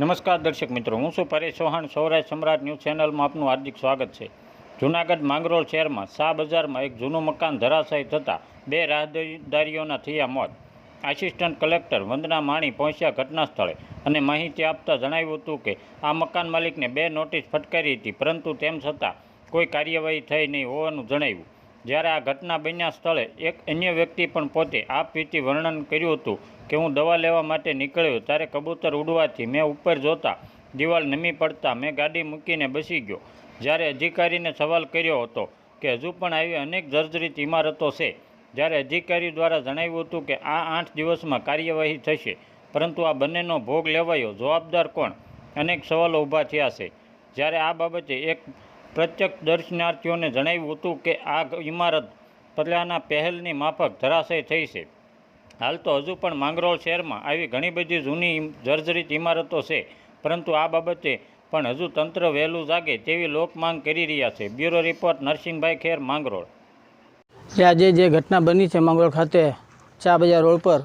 નમસ્કાર દર્શક મિત્રો, હું છું પરેશ ચૌહાણ, સૌરાષ્ટ્ર સમ્રાટ ન્યૂઝ ચેનલમાં આપનું હાર્દિક સ્વાગત છે. જૂનાગઢ માંગરોળ શહેરમાં શાહ બજારમાં એક જૂનું મકાન ધરાશાય થતાં બે રાહદારીઓના થયા મોત. આસિસ્ટન્ટ કલેક્ટર વંદના માણી પહોંચ્યા ઘટના સ્થળે અને માહિતી આપતા જણાવ્યું હતું કે, આ મકાન માલિકને બે નોટિસ ફટકારી હતી, પરંતુ તેમ છતાં કોઈ કાર્યવાહી થઈ નહીં હોવાનું જણાવ્યું. જ્યારે આ ઘટના બન્યા સ્થળે એક અન્ય વ્યક્તિ પણ પોતે આપવીતી વર્ણન કર્યું હતું કે હું દવા લેવા માટે નીકળ્યો ત્યારે કબૂતર ઉડવાથી મેં ઉપર જોતા દિવાલ નમી પડતા મેં ગાડી મૂકીને બસી ગયો. જ્યારે અધિકારીને સવાલ કર્યો હતો કે હજુ પણ આવી અનેક જર્જરિત ઇમારતો છે જ્યારે અધિકારી દ્વારા જણાવ્યું હતું કે આ આઠ દિવસમાં કાર્યવાહી થશે, પરંતુ આ બંનેનો ભોગ લેવાયો જવાબદાર કોણ? અનેક સવાલો ઊભા થયા છે. જ્યારે આ બાબતે એક પ્રત્યક્ષ દર્શનાર્થીઓને જણાવ્યું હતું કે આ ઇમારત પહેલાંના પહેલની માફક ધરાશય થઈ છે. હાલ તો હજુ પણ માંગરોળ શહેરમાં આવી ઘણી બધી જૂની જર્જરિત ઇમારતો છે. પરંતુ આ બાબતે પણ હજુ તંત્ર વહેલું જાગે તેવી લોક માંગ કરી રહ્યા છે. Bureau report, Narsinhbhai Kher, Mangrol. જે આજે જે ઘટના બની છે માંગરોળ ખાતે ચા બજાર રોડ પર,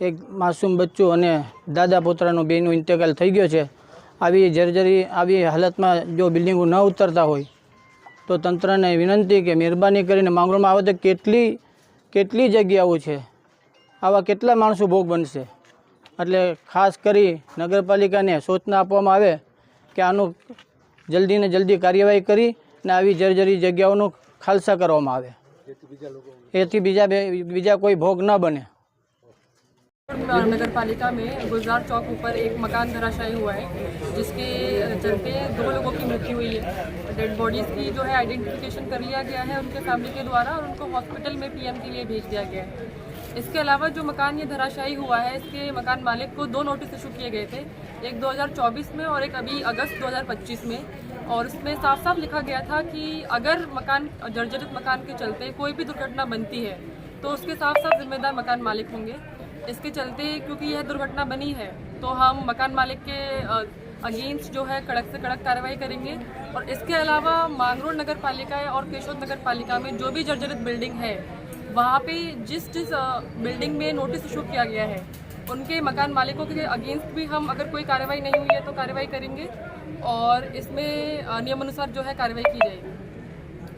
એક માસૂમ બચ્ચું અને દાદા પોતરાનો બેનો ઇન્તેકાલ થઈ ગયો છે. આવી જર્જરી આવી હાલતમાં જો બિલ્ડિંગો ન ઉતરતા હોય તો તંત્રને વિનંતી કે મહેરબાની કરીને માંગરોળમાં આવે તો કેટલી કેટલી જગ્યાઓ છે આવા કેટલા માણસો ભોગ બનશે? એટલે ખાસ કરી નગરપાલિકાને સૂચના આપવામાં આવે કે આનું જલ્દીને જલ્દી કાર્યવાહી કરી ને આવી જર્જરી જગ્યાઓનું ખાલસા કરવામાં આવે. એથી બીજા બે બીજા કોઈ ભોગ ન બને. नगर पालिका में गुलजार चौक ऊपर एक मकान धराशायी हुआ है, जिसके चलते दो लोगों की मृत्यु हुई है। डेड बॉडीज की जो है आइडेंटिफिकेशन कर लिया गया है उनके फैमिली के द्वारा और उनको हॉस्पिटल में पीएम के लिए भेज दिया गया है। इसके अलावा जो मकान ये धराशायी हुआ है, इसके मकान मालिक को दो नोटिस इशू किए गए थे, एक 2024 में और एक अभी अगस्त 2025 में। और उसमें साफ़ साफ़ लिखा गया था कि अगर मकान, जर्जरित मकान के चलते कोई भी दुर्घटना बनती है तो उसके साफ़ साफ़ जिम्मेदार मकान मालिक होंगे। इसके चलते क्योंकि यह दुर्घटना बनी है तो हम मकान मालिक के अगेंस्ट जो है कड़क से कड़क कार्रवाई करेंगे। और इसके अलावा मांगरोळ नगर पालिका और केशोद नगर पालिका में जो भी जर्जरित बिल्डिंग है, वहाँ पे जिस जिस बिल्डिंग में नोटिस इशू किया गया है, उनके मकान मालिकों के अगेंस्ट भी हम अगर कोई कार्रवाई नहीं हुई है तो कार्रवाई करेंगे। और इसमें नियमानुसार जो है कार्रवाई की जाएगी।